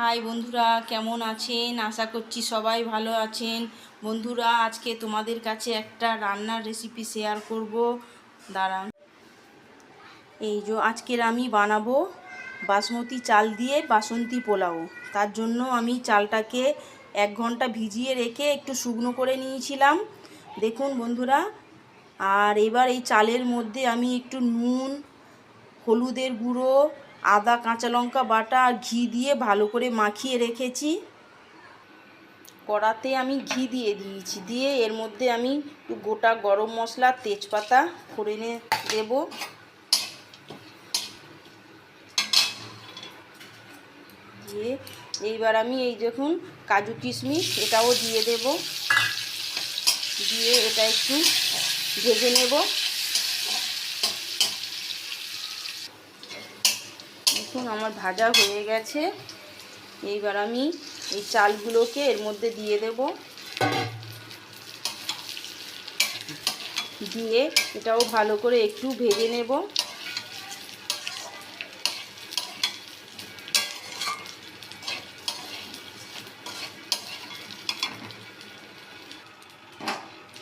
High বন্ধুরা, কেমন আছেন? আশা করছি সবাই ভালো আছেন। বন্ধুরা, আজকে তোমাদের কাছে একটা রান্নার রেসিপি শেয়ার করব। দাঁড়ান। এই যে আজকের আমি বানাবো বাসমতি চাল দিয়ে বাসন্তী পোলাও। তার জন্য আমি চালটাকে এক ঘণ্টা ভিজিয়ে রেখে একটু শুকনো করে নিয়েছিলাম। দেখুন বন্ধুরা, আর এবার এই চালের মধ্যে আমি একটু নুন, হলুদের গুঁড়ো আদা, কাঁচা লঙ্কা, বাটা আর ঘি দিয়ে ভালো করে মাখিয়ে রেখেছি। কড়াতে আমি ঘি দিয়ে দিয়েছি। দিয়ে এর মধ্যে আমি গোটা গরম মশলা, তেজপাতা ফোড়নে দেব। দিয়ে এইবার আমি এই দেখুন কাজু কিশমিশ এটাও দিয়ে দেব। দিয়ে এটা একটু ভেজে নেব। দেখুন, আমার ভাজা হয়ে গেছে। এইবার আমি এই চালগুলোকে এর মধ্যে দিয়ে দেব। দিয়ে এটাও ভালো করে একটু ভেজে নেব।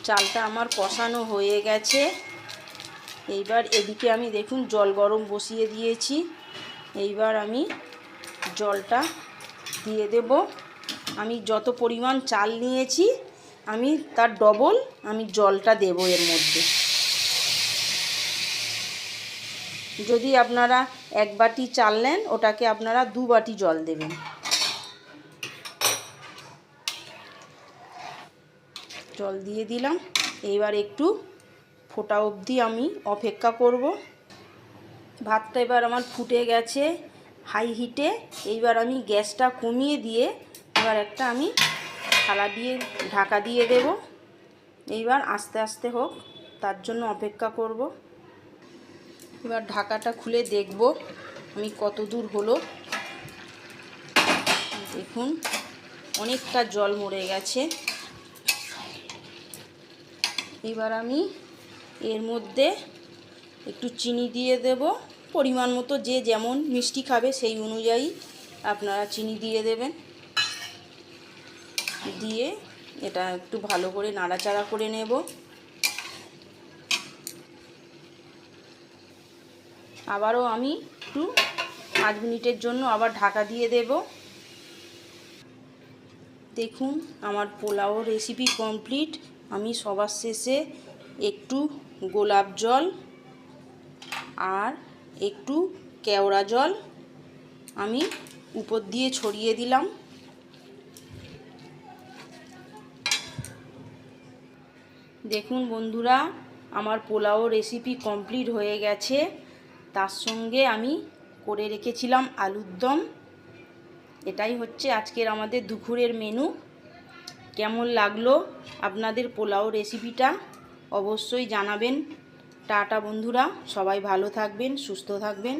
চালটা আমার কষানো হয়ে গেছে। এইবার এদিকে আমি দেখুন, জল গরম বসিয়ে দিয়েছি। এইবার আমি জলটা দিয়ে দেব। আমি যত পরিমাণ চাল নিয়েছি, আমি তার ডবল আমি জলটা দেব এর মধ্যে। যদি আপনারা এক বাটি চাল নেন, ওটাকে আপনারা দু বাটি জল দেবেন। জল দিয়ে দিলাম। এইবার একটু ফোটা অবধি আমি অপেক্ষা করব। ভাতটা এবার আমার ফুটে গেছে হাই হিটে এইবার আমি গ্যাসটা কমিয়ে দিয়ে এবার একটা আমি থালা দিয়ে, ঢাকা দিয়ে দেব। এইবার আস্তে আস্তে হোক, তার জন্য অপেক্ষা করব। এবার ঢাকাটা খুলে দেখব আমি কত দূর হলো। দেখুন, অনেকটা জল মরে গেছে। এবার আমি এর মধ্যে একটু চিনি দিয়ে দেব। পরিমাণ মতো যে যেমন মিষ্টি খাবে সেই অনুযায়ী আপনারা চিনি দিয়ে দেবেন। দিয়ে এটা একটু ভালো করে নাড়াচাড়া করে নেব। আবারও আমি একটু পাঁচ মিনিটের জন্য আবার ঢাকা দিয়ে দেব। দেখুন, আমার পোলাও রেসিপি কমপ্লিট আমি সবার শেষে একটু গোলাপ জল আর একটু কেওড়া জল আমি উপর দিয়ে ছড়িয়ে দিলাম। দেখুন বন্ধুরা, আমার পোলাও রেসিপি কমপ্লিট হয়ে গেছে। তার সঙ্গে আমি করে রেখেছিলাম আলুর দম। এটাই হচ্ছে আজকের আমাদের দুপুরের মেনু কেমন লাগল আপনাদের পোলাও রেসিপিটা অবশ্যই জানাবেন। টাটা বন্ধুরা সবাই ভালো থাকবেন সুস্থ থাকবেন।